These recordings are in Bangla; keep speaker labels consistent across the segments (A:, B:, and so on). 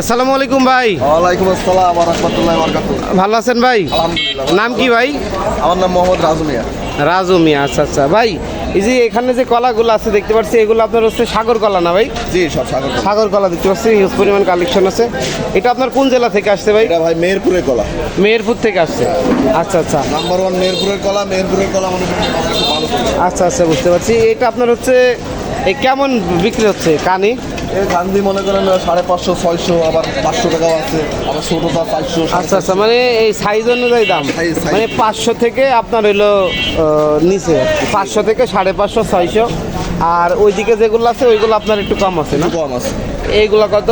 A: আসসালামু আলাইকুম ভাই।
B: ওয়ালাইকুম আসসালাম রহমতুল্লাহ বরকাত
A: ভালো আছেন ভাই?
B: আলহামদুলিল্লাহ
A: নাম কি ভাই?
B: আমার নাম মোহাম্মদ রাজু মিয়া।
A: রাজু মিয়া আচ্ছা আচ্ছা। ভাই এই যে এখানে যে কলাগুলো আছে দেখতে পাচ্ছি এগুলো আপনার হচ্ছে সাগর কলা না ভাই?
B: জি সব স্বাগত
A: সাগর কলা দেখতে পাচ্ছি হিউজ পরিমাণ কালেকশন আছে। এটা আপনার কোন জেলা থেকে আসছে ভাই?
B: এটা ভাই মেহেরপুরের কলা।
A: মেহেরপুর থেকে আসছে। আচ্ছা আচ্ছা।
B: নাম্বার ওয়ান মেহেরপুরের কলা মেহেরপুরের কলা মানে কলা।
A: আচ্ছা আচ্ছা বুঝতে পারছি। এটা আপনার হচ্ছে এই কেমন বিক্রি হচ্ছে কানি?
B: এই গান্ধী মনে করেন সাড়ে পাঁচশো ছয়শো আবার পাঁচশো টাকাও আছে আবার ছোটোটা চারশো
A: আচ্ছা আচ্ছা মানে এই সাইজ অনুযায়ী দাম। মানে পাঁচশো থেকে আপনার হইল নিচে পাঁচশো থেকে সাড়ে পাঁচশো ছয়শো। আর ওইদিকে যেগুলো আছে ওইগুলো আপনার একটু কম আছে না?
B: কম আছে।
A: এইগুলো কত?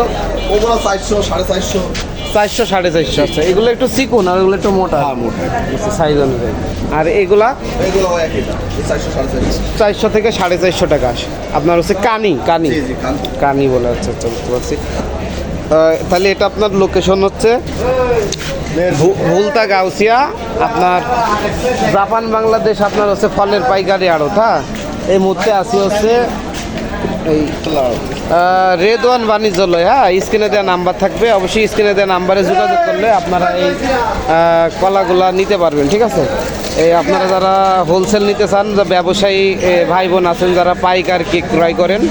B: ওগুলো চারশো সাড়ে চারশো।
A: চারশো সাড়ে চারশো। আছে এগুলো একটু চিকুন আর এগুলো একটু মোটা?
B: হ্যাঁ মোটা।
A: সাইজ অনুযায়ী। আর এগুলা?
B: চারশো
A: থেকে সাড়ে চারশো টাকা আসে। আপনার হচ্ছে কানি কানি। কানি। বলে আচ্ছা আচ্ছা বুঝতে পারছি। তাহলে এটা আপনার লোকেশন হচ্ছে ভুলতা গাউসিয়া। আপনার জাপান বাংলাদেশ আপনার হচ্ছে ফলের পাইকারি আড়ত হ্যাঁ? এই মুহূর্তে আসি হচ্ছে এই রেদওয়ান বাণিজ্যালয় হ্যাঁ স্ক্রিনে দেওয়া নাম্বার থাকবে। অবশ্যই স্ক্রিনে দেওয়া নাম্বারে যোগাযোগ করলে আপনারা এই কলাগুলা নিতে পারবেন ঠিক আছে? এই আপনারা যারা হোলসেল নিতে চান যা ব্যবসায়ী ভাই বোন আছেন যারা পাইকার কি ক্রয় করেন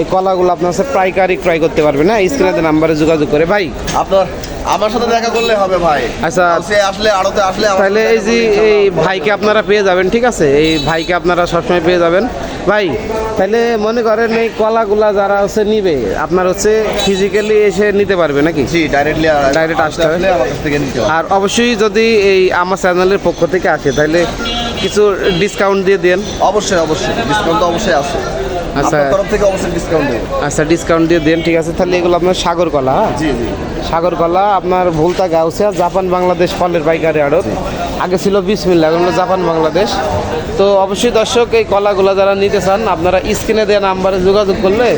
A: এই কলাগুলো আপনার সাথে পাইকারি ক্রয় করতে পারবেন হ্যাঁ স্ক্রিনে দেওয়া নাম্বারে যোগাযোগ করে। ভাই?
B: আপনার আমার সাথে দেখা করলে হবে ভাই।
A: আচ্ছা।
B: সে আসলে আড়তে আসলে
A: তাহলে এই যে এই ভাইকে আপনারা পেয়ে যাবেন ঠিক আছে? এই ভাইকে আপনারা সবসময় পেয়ে যাবেন। ভাই তাহলে মনে করেন এই কলাগুলা যারা হচ্ছে নিবে আপনার হচ্ছে ফিজিক্যালি এসে নিতে পারবে নাকি?
B: জি ডাইরেক্টলি
A: ডাইরেক্ট আসতে হবে। আর অবশ্যই যদি এই আমার চ্যানেলের পক্ষ থেকে আসে তাহলে কিছু ডিসকাউন্ট দিয়ে দেন।
B: অবশ্যই অবশ্যই। ডিসকাউন্ট তো অবশ্যই আছে।
A: আচ্ছা।
B: তরফ থেকে অবশ্যই ডিসকাউন্ট দেবো।
A: আচ্ছা ডিসকাউন্ট দিয়ে দেন ঠিক আছে। তাহলে এগুলো আপনার সাগর কলা হ্যাঁ?
B: জি জি।
A: সাগর কলা আপনার ভুলতা গাউসিয়া জাপান বাংলাদেশ ফলের পাইকারি আড়ত। আগে ছিল বিসমিল্লা এখন জাপান বাংলাদেশ। তো অবশ্যই দর্শক এই কলাগুলো যারা নিতে চান আপনারা স্ক্রিনে দেওয়া নাম্বারে যোগাযোগ করলে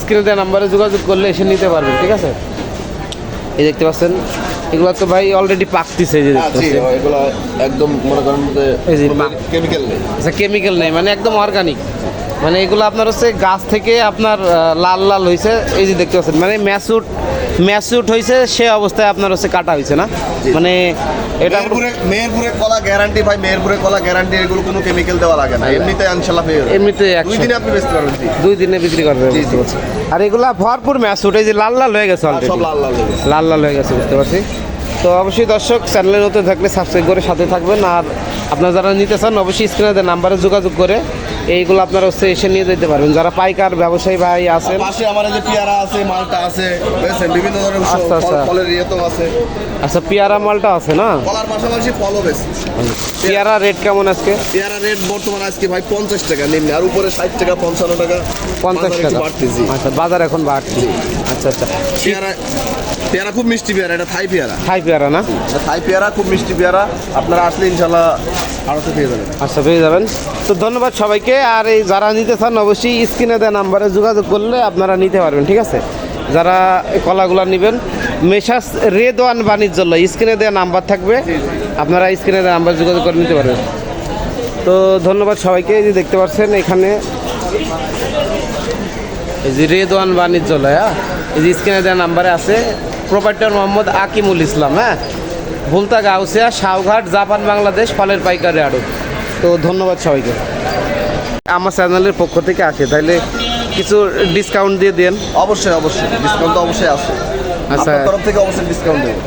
A: স্ক্রিনে দেওয়া নাম্বারে যোগাযোগ করলে এসে নিতে পারবেন ঠিক আছে? এই দেখতে পাচ্ছেন এগুলো তো ভাই অলরেডি পাকতিছে এই যে
B: হ্যাঁ, এগুলো একদম মনে করেন কেমিক্যাল নেই।
A: আচ্ছা কেমিক্যাল নেই মানে একদম অর্গানিক মানে এগুলো আপনার হচ্ছে গাছ থেকে আপনার লাল লাল হয়েছে এই যে দেখতে পাচ্ছেন মানে ম্যাসুট ম্যাসুট হয়েছে সে অবস্থায় আপনার হচ্ছে কাটা হয়েছে না? মানে এটা
B: মেহেরপুরে কলা গ্যারান্টি ভাই মেহেরপুরে কলা গ্যারান্টি এগুলো কোনো কেমিক্যাল দেওয়া লাগে না। এমনিতে ইনশাল্লাহ পেয়ে
A: এমনিতে
B: দুই দিনে আপনি বেচতে পারবেন
A: দুই দিনে বিক্রি করবে
B: জি,
A: বুঝতে পারছি আর এগুলা ভরপুর ম্যাসুট এই যে লাল লাল হয়ে গেছে
B: সব
A: অলরেডি
B: লাল লাল হয়ে গেছে।
A: লাল লাল হয়ে গেছে বুঝতে পারছি। তো অবশ্যই দর্শক চ্যানেলের নতুন থাকলে সাবস্ক্রাইব করে সাথে থাকবেন। আর আপনারা যারা নিতে চান অবশ্যই স্ক্রিনে নাম্বারে যোগাযোগ করে এইগুলো আপনারা হচ্ছে এসে নিয়ে যেতে পারবেন। যারা পাইকার ব্যবসায়ী ভাই আছেন।
B: পাশে আমার যে পেয়ারা আছে মালটা আছে বুঝছেন? বিভিন্ন ধরনের
A: আচ্ছা, আচ্ছা।
B: ফলের আছে।
A: আচ্ছা পেয়ারা মালটা আছে না?
B: কলার পাশাপাশি ফলও বেশি।
A: পেয়ারা রেট কেমন আজকে?
B: পেয়ারা রেট বর্তমান আজকে ভাই পঞ্চাশ টাকা নিম্নে আর উপরে ষাট টাকা পঞ্চান্ন টাকা।
A: পঞ্চাশ টাকা। আচ্ছা বাজার এখন বাড়ছে। আচ্ছা আচ্ছা।
B: পেয়ারা পেয়ারা খুব মিষ্টি পেয়ারা এটা থাই পেয়ারা।
A: হাই পেয়ারা না?
B: এটা থাই পেয়ারা খুব মিষ্টি পেয়ারা। আপনারা আসলে ইনশাল্লাহ আড়তে পেয়ে যাবেন।
A: আচ্ছা পেয়ে যাবেন। তো ধন্যবাদ সবাইকে আর এই যারা নিতে চান অবশ্যই স্ক্রিনে দেওয়া নাম্বারে যোগাযোগ করলে আপনারা নিতে পারবেন ঠিক আছে? যারা কলাগুলো নেবেন মেশাস রেদওয়ান বাণিজ্যালয় স্ক্রিনে দেওয়া নাম্বার থাকবে আপনারা স্ক্রিনে দেওয়া নাম্বার যোগাযোগ করে নিতে পারবেন। তো ধন্যবাদ সবাইকে এই যে দেখতে পাচ্ছেন এখানে এই যে রেদওয়ান বাণিজ্যালয় হ্যাঁ? এই যে স্ক্রিনে দেওয়া নাম্বারে আছে প্রোপাইটার মোহাম্মদ আকিমুল ইসলাম হ্যাঁ? ভুলতা গাউসিয়া সাউঘাট জাপান বাংলাদেশ ফলের পাইকারি আড়ত। তো ধন্যবাদ সবাইকে। আমার চ্যানেলের পক্ষ থেকে আসে তাহলে কিছু ডিসকাউন্ট দিয়ে দেন।
B: অবশ্যই অবশ্যই। ডিসকাউন্ট তো অবশ্যই আছে।
A: আচ্ছা।
B: তরফ থেকে অবশ্যই ডিসকাউন্ট দেবো।